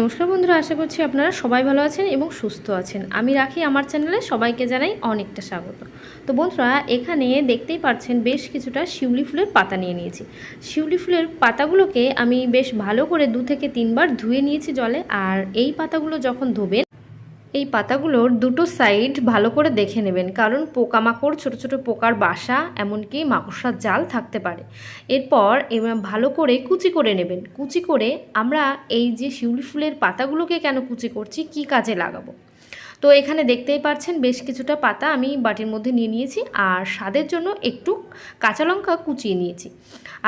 নমস্কার বন্ধুরা, আশা করছি আপনারা সবাই ভালো আছেন এবং সুস্থ আছেন। আমি রাখি, আমার চ্যানেলে সবাইকে জানাই অনেকটা স্বাগত। তো বন্ধুরা, এখানে দেখতেই পাচ্ছেন বেশ কিছুটা শিউলি ফুলের পাতা নিয়ে নিয়েছি। শিউলি ফুলের পাতাগুলোকে আমি বেশ ভালো করে দু থেকে তিনবার ধুয়ে নিয়েছি জলে, আর এই পাতাগুলো যখন ধোবেন এই পাতাগুলোর দুটো সাইড ভালো করে দেখে নেবেন। কারণ পোকামাকড়, ছোট ছোট পোকার বাসা, এমনকি মাকড়সার জাল থাকতে পারে। এরপর ভালো করে কুচি করে নেবেন। কুচি করে আমরা এই যে শিউলি ফুলের পাতাগুলোকে কেন কুচি করছি, কি কাজে লাগাবো? তো এখানে দেখতেই পাচ্ছেন বেশ কিছুটা পাতা আমি বাটির মধ্যে নিয়ে নিয়েছি আর স্বাদের জন্য একটু কাঁচা লঙ্কা কুচিয়ে নিয়েছি।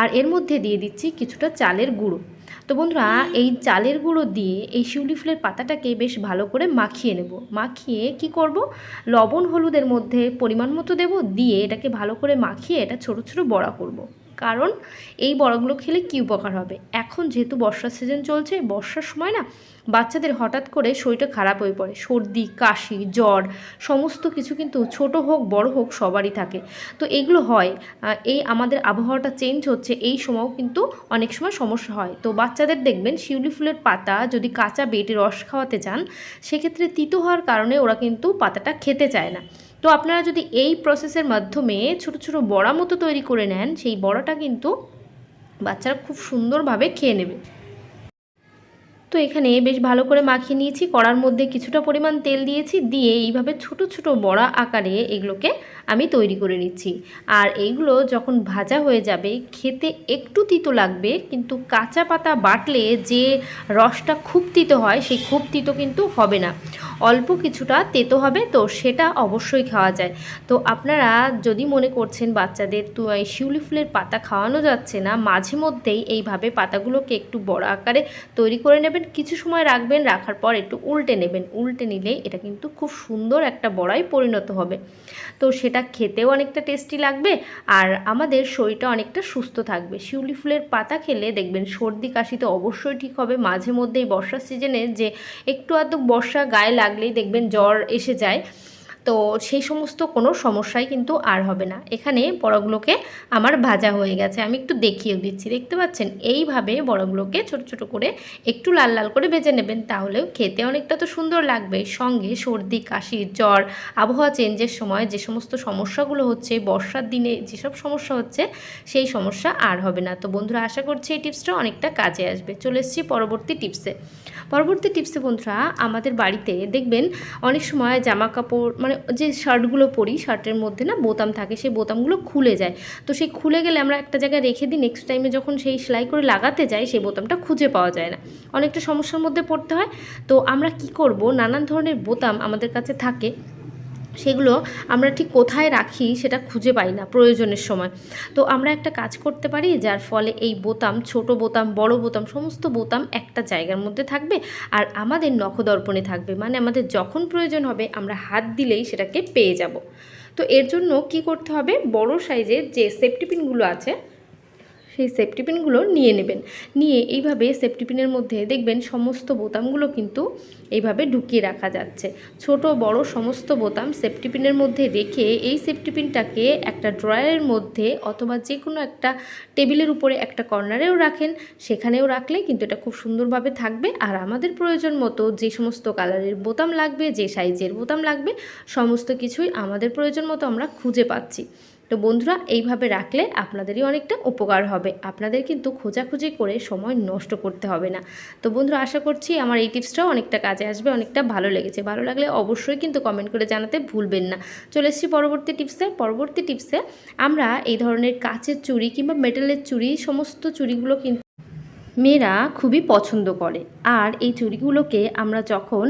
আর এর মধ্যে দিয়ে দিচ্ছি কিছুটা চালের গুঁড়ো। তো বন্ধুরা, এই চালের গুঁড়ো দিয়ে এই শিউলি ফুলের পাতাটাকে বেশ ভালো করে মাখিয়ে নেব। মাখিয়ে কি করব? লবণ হলুদের মধ্যে পরিমাণ মতো দেব, দিয়ে এটাকে ভালো করে মাখিয়ে এটা ছোট ছোট বড়া করব। কারণ এই বড়গুলো খেলে কী উপকার হবে? এখন যেহেতু বর্ষার সিজন চলছে, বর্ষার সময় না বাচ্চাদের হঠাৎ করে শরীরটা খারাপ হয়ে পড়ে। সর্দি, কাশি, জ্বর, সমস্ত কিছু কিন্তু ছোট হোক, বড় হোক, সবারই থাকে। তো এগুলো হয়। এই আমাদের আবহাওয়াটা চেঞ্জ হচ্ছে, এই সময়ও কিন্তু অনেক সময় সমস্যা হয়। তো বাচ্চাদের দেখবেন, শিউলি ফুলের পাতা যদি কাঁচা বেটে রস খাওয়াতে চান, সেক্ষেত্রে তিতো হওয়ার কারণে ওরা কিন্তু পাতাটা খেতে চায় না। তো আপনারা যদি এই প্রসেসের মাধ্যমে ছোট ছোট বড়া মতো তৈরি করে নেন, সেই বড়াটা কিন্তু বাচ্চারা খুব সুন্দরভাবে খেয়ে নেবে। তো এখানে বেশ ভালো করে মাখিয়ে নিয়েছি। কড়ার মধ্যে কিছুটা পরিমাণ তেল দিয়েছি, দিয়ে এইভাবে ছোট ছোট বড়া আকারে এগুলোকে আমি তৈরি করে নিচ্ছি। আর এইগুলো যখন ভাজা হয়ে যাবে, খেতে একটু তিতো লাগবে, কিন্তু কাঁচা পাতা বাটলে যে রসটা খুব তিতো হয়, সেই খুব তিতো কিন্তু হবে না। অল্প কিছুটা তেতো হবে তো, সেটা অবশ্যই খাওয়া যায়। তো আপনারা যদি মনে করছেন বাচ্চাদের তো এই শিউলি ফুলের পাতা খাওয়ানো যাচ্ছে না, মাঝে মধ্যেই এইভাবে পাতাগুলোকে একটু বড় আকারে তৈরি করে নেবেন। কিছু সময় রাখবেন, রাখার পর একটু উল্টে নেবেন। উল্টে নিলে এটা কিন্তু খুব সুন্দর একটা বড়াই পরিণত হবে। তো সেটা খেতেও অনেকটা টেস্টি লাগবে আর আমাদের শরীরটা অনেকটা সুস্থ থাকবে। শিউলি ফুলের পাতা খেলে দেখবেন সর্দি কাশি তো অবশ্যই ঠিক হবে। মাঝে মধ্যেই বর্ষার সিজনে যে একটু আধটু বর্ষা গায়ে লাগলেই দেখবেন জ্বর এসে যায়। তো সেই সমস্ত কোনো সমস্যাই কিন্তু আর হবে না। এখানে বড়গুলোকে আমার ভাজা হয়ে গেছে। আমি একটু দেখিয়ে দিচ্ছি। দেখতে পাচ্ছেন? এইভাবে বড়গুলোকে ছোট ছোট করে একটু লাল লাল করে ভেজে নেবেন। তাহলেও খেতে অনেকটা তো সুন্দর লাগবে। সঙ্গে সর্দি কাশি জ্বর, আবহাওয়া চেঞ্জের সময় যে সমস্ত সমস্যাগুলো হচ্ছে, বর্ষার দিনে যেসব সমস্যা হচ্ছে, সেই সমস্যা আর হবে না। তো বন্ধুরা, আশা করছি এই টিপসটা অনেকটা কাজে আসবে। চলে এসেছি পরবর্তী টিপসে। পরবর্তী টিপসে বন্ধুরা আমাদের বাড়িতে দেখবেন অনেক সময় জামা কাপড় মানে যে শার্টগুলো পরি শার্টের মধ্যে না বোতাম থাকে, সেই বোতামগুলো খুলে যায়। তো সেই খুলে গেলে আমরা একটা জায়গায় রেখে দিই নেক্সট টাইমে যখন সেই সেলাই করে লাগাতে যাই, সেই বোতামটা খুঁজে পাওয়া যায় না। অনেকটা সমস্যার মধ্যে পড়তে হয়। তো আমরা কি করব? নানান ধরনের বোতাম আমাদের কাছে থাকে। সেগুলো আমরা ঠিক কোথায় রাখি সেটা খুঁজে পাই না প্রয়োজনের সময়। তো আমরা একটা কাজ করতে পারি যার ফলে এই বোতাম, ছোট বোতাম, বড় বোতাম, সমস্ত বোতাম একটা জায়গার মধ্যে থাকবে আর আমাদের নখদর্পণে থাকবে। মানে আমাদের যখন প্রয়োজন হবে আমরা হাত দিলেই সেটাকে পেয়ে যাব। তো এর জন্য কি করতে হবে? বড় সাইজের যে সেফটি পিনগুলো আছে সেই সেফটি পিনগুলো নিয়ে নেবেন। নিয়ে এইভাবে সেফটি পিনের মধ্যে দেখবেন সমস্ত বোতামগুলো কিন্তু এইভাবে ঢুকিয়ে রাখা যাচ্ছে। ছোট, বড় সমস্ত বোতাম সেফটি পিনের মধ্যে রেখে এই সেফটি পিনটাকে একটা ড্রয়ারের মধ্যে অথবা যে কোনো একটা টেবিলের উপরে একটা কর্নারেও রাখেন। সেখানেও রাখলে কিন্তু এটা খুব সুন্দরভাবে থাকবে। আর আমাদের প্রয়োজন মতো যে সমস্ত কালারের বোতাম লাগবে, যে সাইজের বোতাম লাগবে, সমস্ত কিছুই আমাদের প্রয়োজন মতো আমরা খুঁজে পাচ্ছি। তো বন্ধুরা, এইভাবে রাখলে আপনাদেরই অনেকটা উপকার হবে। আপনাদের কিন্তু খোঁজাখুঁজি করে সময় নষ্ট করতে হবে না। তো বন্ধুরা, আশা করছি আমার এই টিপসটাও অনেকটা কাজে আসবে, অনেকটা ভালো লেগেছে। ভালো লাগলে অবশ্যই কিন্তু কমেন্ট করে জানাতে ভুলবেন না। চলে এসেছি পরবর্তী টিপসে। পরবর্তী টিপসে আমরা এই ধরনের কাচের চুড়ি কিংবা মেটালের চুড়ি, সমস্ত চুড়িগুলো কিন্তু মেয়েরা খুবই পছন্দ করে। আর এই চুড়িগুলোকে আমরা যখন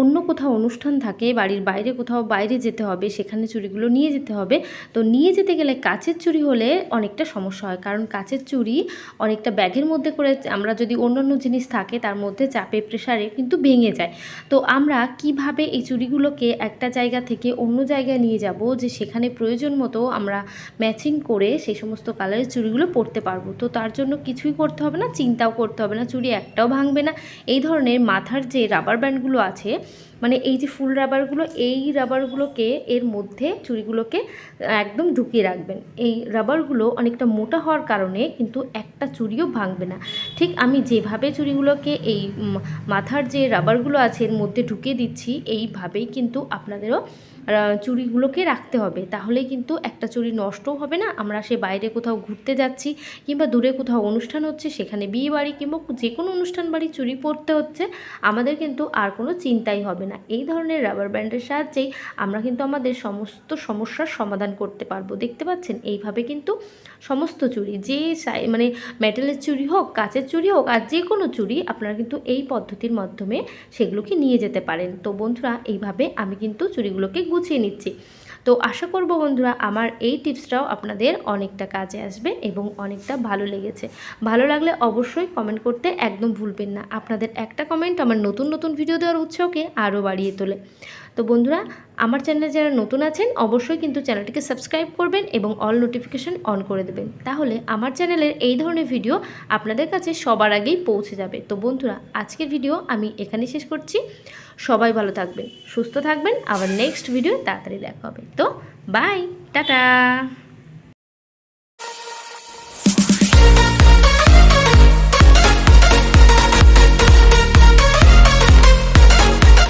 অন্য কোথাও অনুষ্ঠান থাকে, বাড়ির বাইরে কোথাও বাইরে যেতে হবে, সেখানে চুড়িগুলো নিয়ে যেতে হবে, তো নিয়ে যেতে গেলে কাচের চুড়ি হলে অনেকটা সমস্যা হয়। কারণ কাচের চুড়ি অনেকটা ব্যাগের মধ্যে করে আমরা যদি অন্যান্য জিনিস থাকে, তার মধ্যে চাপে প্রেশারে কিন্তু ভেঙে যায়। তো আমরা কীভাবে এই চুড়িগুলোকে একটা জায়গা থেকে অন্য জায়গায় নিয়ে যাব যে সেখানে প্রয়োজন মতো আমরা ম্যাচিং করে সেই সমস্ত কালারের চুড়িগুলো পরতে পারব? তো তার জন্য কিছুই করতে হবে না চিন্তাও করতে হবে না, চুড়ি একটাও ভাঙবে না। এই ধরনের মাথার যে রাবার ব্যান্ডগুলো আছে মানে এই যে ফুল রাবারগুলো, এই রাবারগুলোকে এর মধ্যে চুড়িগুলোকে একদম ঢুকিয়ে রাখবেন। এই রাবারগুলো অনেকটা মোটা হওয়ার কারণে কিন্তু একটা চুড়িও ভাঙবে না। ঠিক আমি যেভাবে চুড়িগুলোকে এই মাথার যে রাবারগুলো আছে এর মধ্যে ঢুকিয়ে দিচ্ছি, এইভাবেই কিন্তু আপনাদেরও চুড়িগুলোকে রাখতে হবে। তাহলে কিন্তু একটা চুড়ি নষ্টও হবে না। আমরা সে বাইরে কোথাও ঘুরতে যাচ্ছি কিংবা দূরে কোথাও অনুষ্ঠান হচ্ছে, সেখানে বিয়ে বাড়ি কিংবা যে কোনো অনুষ্ঠান বাড়ি চুড়ি পরতে হচ্ছে, আমাদের কিন্তু আর কোনো চিন্তাই হবে না। এই ধরনের রাবার ব্যান্ডের সাহায্যেই আমরা কিন্তু আমাদের সমস্ত সমস্যার সমাধান করতে পারব। দেখতে পাচ্ছেন? এইভাবে কিন্তু সমস্ত চুরি, যে মানে মেটালের চুরি হোক, কাচের চুরি হোক, আর যে কোনো চুরি আপনারা কিন্তু এই পদ্ধতির মাধ্যমে সেগুলোকে নিয়ে যেতে পারেন। তো বন্ধুরা, এইভাবে আমি কিন্তু চুরিগুলোকে গুছিয়ে নিচ্ছি। তো আশা করব বন্ধুরা আমার এই টিপসটাও আপনাদের অনেকটা কাজে আসবে এবং অনেকটা ভালো লেগেছে। ভালো লাগলে অবশ্যই কমেন্ট করতে একদম ভুলবেন না। আপনাদের একটা কমেন্ট আমার নতুন নতুন ভিডিও দেওয়ার উৎসাহকে আরও বাড়িয়ে তোলে। তো বন্ধুরা, আমার চ্যানেলে যারা নতুন আছেন, অবশ্যই কিন্তু চ্যানেলটিকে সাবস্ক্রাইব করবেন এবং অল নোটিফিকেশান অন করে দেবেন। তাহলে আমার চ্যানেলের এই ধরনের ভিডিও আপনাদের কাছে সবার আগেই পৌঁছে যাবে। তো বন্ধুরা, আজকের ভিডিও আমি এখানে শেষ করছি। সবাই ভালো থাকবেন, সুস্থ থাকবেন। আবার নেক্সট ভিডিও তাড়াতাড়ি দেখা হবে। তো বাই টাটা!